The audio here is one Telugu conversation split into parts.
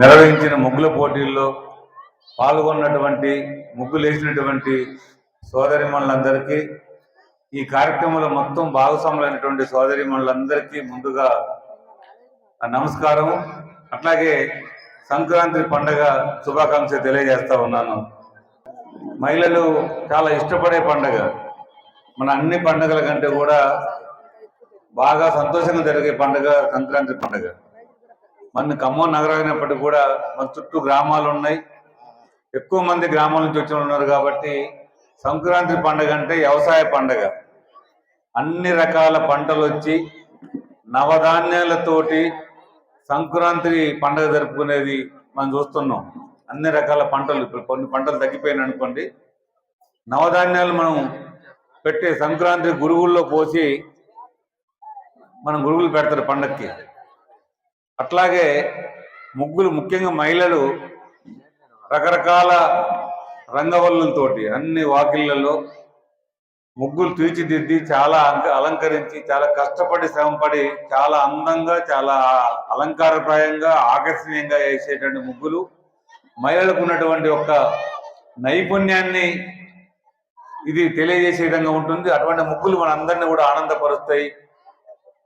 నిర్వహించిన ముగ్గుల పోటీల్లో పాల్గొన్నటువంటి ముగ్గులు వేసినటువంటి సోదరిమణులందరికీ ఈ కార్యక్రమంలో మొత్తం భాగస్వాములైనటువంటి సోదరిమణులందరికీ ముందుగా నమస్కారం అట్లాగే సంక్రాంతి పండగ శుభాకాంక్ష తెలియజేస్తా ఉన్నాను. మహిళలు చాలా ఇష్టపడే పండగ. మన అన్ని పండుగల కంటే కూడా బాగా సంతోషంగా జరిగే పండుగ సంక్రాంతి పండుగ. మన ఖమ్మం నగరం అయినప్పటికీ కూడా మన చుట్టూ గ్రామాలు ఉన్నాయి. ఎక్కువ మంది గ్రామాల నుంచి వచ్చిన ఉన్నారు కాబట్టి సంక్రాంతి పండుగ అంటే వ్యవసాయ పండుగ. అన్ని రకాల పంటలు వచ్చి నవధాన్యాలతోటి సంక్రాంతి పండుగ జరుపుకునేది మనం చూస్తున్నాం. అన్ని రకాల పంటలు ఇప్పుడు కొన్ని పంటలు తగ్గిపోయినాయి అనుకోండి. నవధాన్యాలు మనం పెట్టే సంక్రాంతి గురుగుల్లో పోసి మనం గురుగులు పెడతారు పండక్కి. అట్లాగే ముగ్గులు ముఖ్యంగా మహిళలు రకరకాల రంగవల్లులతోటి అన్ని వాకిళ్ళలో ముగ్గులు తీర్చిదిద్ది చాలా అంక- అలంకరించి చాలా కష్టపడి శ్రమపడి చాలా అందంగా చాలా అలంకారప్రాయంగా ఆకర్షణీయంగా వేసేటువంటి ముగ్గులు మహిళలకు ఉన్నటువంటి ఒక నైపుణ్యాన్ని ఇది తెలియజేసే విధంగా ఉంటుంది. అటువంటి ముగ్గులు మన అందరినీ కూడా ఆనందపరుస్తాయి.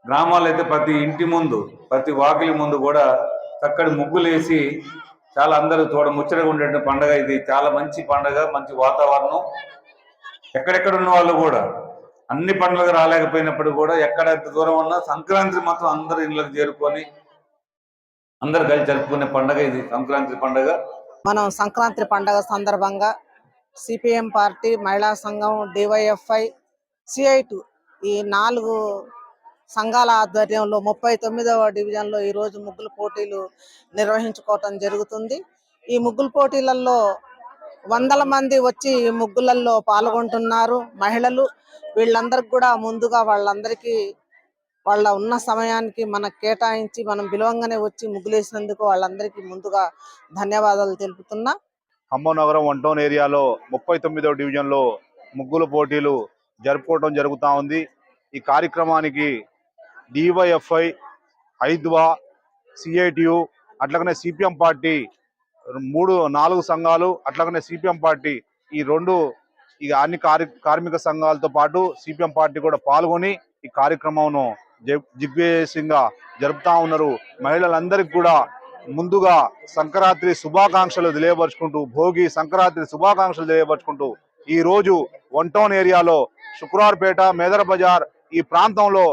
గ్రామాల్లో అయితే ప్రతి ఇంటి ముందు ప్రతి వాకిలి ముందు కూడా చక్కటి ముగ్గులేసి చాలా అందరూ చూడ ముచ్చటగా ఉండే పండగ ఇది. చాలా మంచి పండగ మంచి వాతావరణం. ఎక్కడెక్కడ ఉన్న వాళ్ళు కూడా అన్ని పండుగలు రాలేకపోయినప్పుడు కూడా ఎక్కడ ఎంత దూరం ఉన్నా సంక్రాంతి మాత్రం అందరు ఇళ్ళకి చేరుకొని అందరు కలిసి జరుపుకునే పండగ ఇది సంక్రాంతి పండగ. మనం సంక్రాంతి పండగ సందర్భంగా సిపిఎం పార్టీ మహిళా సంఘం డివైఎఫ్ఐ సిఐటు ఈ నాలుగు సంఘాల ఆధ్వర్యంలో ముప్పై తొమ్మిదవ డివిజన్లో ఈరోజు ముగ్గుల పోటీలు నిర్వహించుకోవటం జరుగుతుంది. ఈ ముగ్గుల పోటీలలో వందల మంది వచ్చి ఈ ముగ్గులలో పాల్గొంటున్నారు మహిళలు. వీళ్ళందరికి కూడా ముందుగా వాళ్ళందరికీ వాళ్ళ ఉన్న సమయానికి మనకు కేటాయించి మనం విలువంగానే వచ్చి ముగ్గులేసినందుకు వాళ్ళందరికీ ముందుగా ధన్యవాదాలు తెలుపుతున్నా. ఖమ్మం నగరం వన్ టౌన్ ఏరియాలో ముప్పై తొమ్మిదవ డివిజన్లో ముగ్గుల పోటీలు జరుపుకోవడం జరుగుతూ ఉంది. ఈ కార్యక్రమానికి డివైఎఫ్ఐ ఐద్వా సిఐటియు అట్లాగనే సిపిఎం పార్టీ మూడు నాలుగు సంఘాలు అట్లాగనే సిపిఎం పార్టీ ఈ రెండు ఇక అన్ని కార్య కార్మిక సంఘాలతో పాటు సిపిఎం పార్టీ కూడా పాల్గొని ఈ కార్యక్రమంను జ- దిగ్విజయంగా జరుపుతా ఉన్నారు. మహిళలందరికీ కూడా ముందుగా సంక్రాంతి శుభాకాంక్షలు తెలియపరుచుకుంటూ భోగి సంక్రాంతి శుభాకాంక్షలు తెలియపరుచుకుంటూ ఈ రోజు వన్ టౌన్ ఏరియాలో శుక్రవారపేట మేదర్ బజార్ ఈ ప్రాంతంలో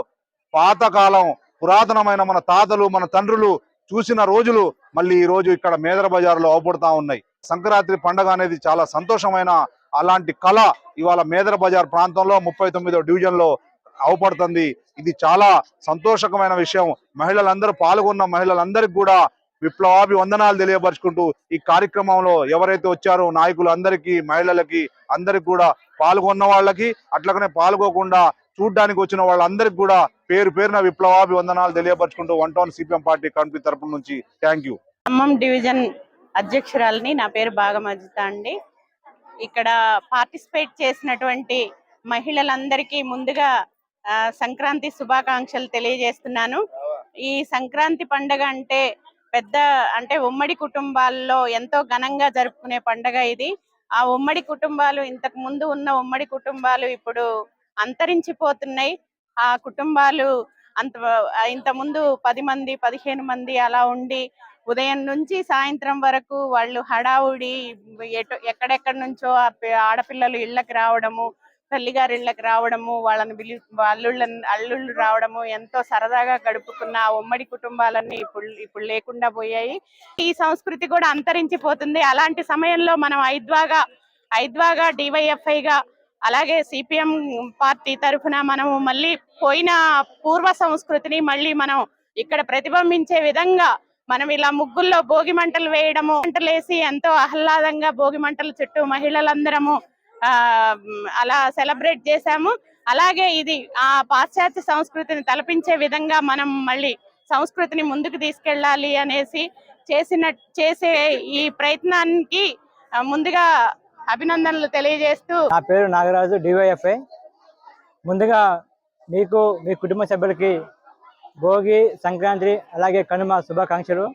పాతకాలం పురాతనమైన మన తాతలు మన తండ్రులు చూసిన రోజులు మళ్ళీ ఈ రోజు ఇక్కడ మేదర బజార్లో అవపడుతా ఉన్నాయి. సంక్రాంతి పండగ అనేది చాలా సంతోషమైన అలాంటి కళ ఇవాళ మేదర బజార్ ప్రాంతంలో ముప్పై తొమ్మిదో డివిజన్లో అవపడుతుంది. ఇది చాలా సంతోషకమైన విషయం. మహిళలందరూ పాల్గొన్న మహిళలందరికీ కూడా విప్లవాభి వందనాలు తెలియపరుచుకుంటూ ఈ కార్యక్రమంలో ఎవరైతే వచ్చారో నాయకులు అందరికీ మహిళలకి అందరికి కూడా పాల్గొన్న వాళ్ళకి అట్లనే పాల్గొకుండా చూడ్డానికి వచ్చిన వాళ్ళందరికీ కూడా పేరు పేరున విప్లవాభివందనాలు తెలియపరచుకుంటూ one town CPM party committee తరపు నుంచి థ్యాంక్ యూ. ఖమ్మం డివిజన్ అధ్యక్షురాలని నా పేరు బాగమజిత అండి. ఇక్కడ పార్టిసిపేట్ చేసినటువంటి మహిళలందరికీ ముందుగా ఆ, సంక్రాంతి శుభాకాంక్షలు తెలియజేస్తున్నాను. ఈ సంక్రాంతి పండగ అంటే పెద్ద అంటే ఉమ్మడి కుటుంబాల్లో ఎంతో ఘనంగా జరుపుకునే పండగ ఇది. ఆ ఉమ్మడి కుటుంబాలు ఇంతకు ముందు ఉన్న ఉమ్మడి కుటుంబాలు ఇప్పుడు అంతరించిపోతున్నాయి. ఆ కుటుంబాలు అంత ఇంతకుముందు పది మంది పదిహేను మంది అలా ఉండి ఉదయం నుంచి సాయంత్రం వరకు వాళ్ళు హడావుడి ఎటు ఎక్కడెక్కడి నుంచో ఆ ఆడపిల్లలు ఇళ్ళకి రావడము తల్లిగారి ఇళ్ళకి రావడము వాళ్ళని పిలి అల్లుళ్ళ అల్లుళ్ళు రావడము ఎంతో సరదాగా గడుపుకున్న ఆ ఉమ్మడి కుటుంబాలన్నీ ఇప్పుడు ఇప్పుడు లేకుండా పోయాయి. ఈ సంస్కృతి కూడా అంతరించిపోతుంది. అలాంటి సమయంలో మనం ఐద్వాగా ఐద్వాగా డివైఎఫ్ఐ గా అలాగే సిపిఎం పార్టీ తరఫున మనము మళ్ళీ పోయిన పూర్వ సంస్కృతిని మళ్ళీ మనం ఇక్కడ ప్రతిబింబించే విధంగా మనం ఇలా ముగ్గుల్లో భోగి మంటలు వేయడము మంటలు వేసి ఎంతో ఆహ్లాదంగా భోగి మంటల చుట్టూ మహిళలందరము ఆ అలా సెలబ్రేట్ చేశాము. అలాగే ఇది ఆ పాశ్చాత్య సంస్కృతిని తలపించే విధంగా మనం మళ్ళీ సంస్కృతిని ముందుకు తీసుకెళ్ళాలి అనేసి చేసిన చేసే ఈ ప్రయత్నానికి ముందుగా అభినందనలు తెలియజేస్తూ నా పేరు నాగరాజు డివైఎఫ్ఐ ముందుగా మీకు మీ కుటుంబ సభ్యులకి భోగి సంక్రాంతి అలాగే కనుమ శుభాకాంక్షలు.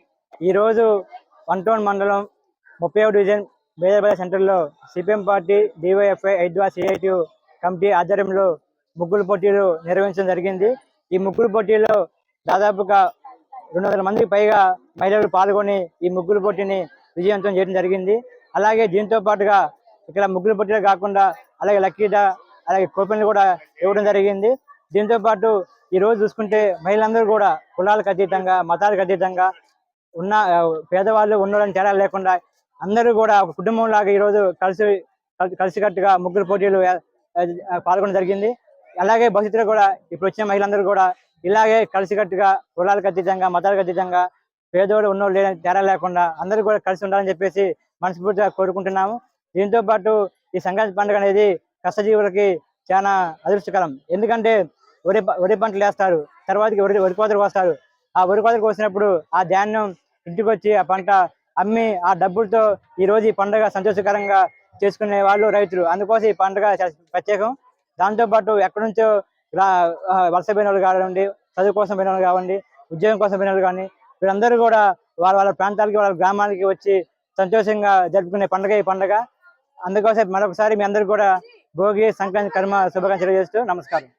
ఈరోజు వన్ టౌన్ మండలం ముప్పై డివిజన్ బేదపల్లి సెంటర్లో సిపిఎం పార్టీ డివైఎఫ్ఐ ఐద్వా సిఐటి కమిటీ ఆధ్వర్యంలో ముగ్గులు పోటీలు నిర్వహించడం జరిగింది. ఈ ముగ్గులు పోటీలో దాదాపుగా రెండు వందల మందికి పైగా మహిళలు పాల్గొని ఈ ముగ్గులు పోటీని విజయవంతం చేయడం జరిగింది. అలాగే దీంతో పాటుగా ఇక్కడ ముగ్గులు పోటీలు కాకుండా అలాగే లక్కీట అలాగే కూపన్లు కూడా ఇవ్వడం జరిగింది. దీంతో పాటు ఈ రోజు చూసుకుంటే మహిళలందరూ కూడా కులాలకు అతీతంగా మతాలకు అతీతంగా ఉన్న పేదవాళ్ళు ఉన్నోళ్ళని తేడా లేకుండా అందరూ కూడా ఒక కుటుంబం లాగా ఈ రోజు కలిసి కలిసికట్టుగా ముగ్గురు పోటీలు పాల్గొనడం జరిగింది. అలాగే భవిష్యత్తులో కూడా ఇప్పుడు వచ్చిన మహిళలందరూ కూడా ఇలాగే కలిసికట్టుగా కులాలకు అతీతంగా మతాలకు అతీతంగా పేదోడు ఉన్నోళ్ళు తేడా లేకుండా అందరూ కూడా కలిసి ఉండాలని చెప్పేసి మనస్ఫూర్తిగా కోరుకుంటున్నాము. దీంతో పాటు ఈ సంక్రాంతి పండుగ అనేది కష్టజీవులకి చాలా అదృష్టకరం. ఎందుకంటే వరి ప- వరి పంటలు వేస్తారు తర్వాతకి వరి వరి కోతలు వస్తారు ఆ వరి కోతలకు వచ్చినప్పుడు ఆ ధాన్యం ఇంటికి వచ్చి ఆ పంట అమ్మి ఆ డబ్బులతో ఈ రోజు ఈ పండుగ సంతోషకరంగా చేసుకునే వాళ్ళు రైతులు. అందుకోసం ఈ పండుగ ప్రత్యేకం. దాంతో పాటు ఎక్కడి నుంచో వలస పోయిన వాళ్ళు కానివ్వండి చదువు కోసం పోయిన వాళ్ళు కావండి ఉద్యోగం కోసం పోయిన వాళ్ళు కానీ వీళ్ళందరూ కూడా వాళ్ళ వాళ్ళ ప్రాంతాలకి వాళ్ళ గ్రామాలకి వచ్చి సంతోషంగా జరుపుకునే పండుగ ఈ పండుగ. అందుకోసం మరొకసారి మీ అందరు కూడా భోగి సంక్రాంతి కర్మ శుభాకాంక్షలు చేస్తూ నమస్కారం.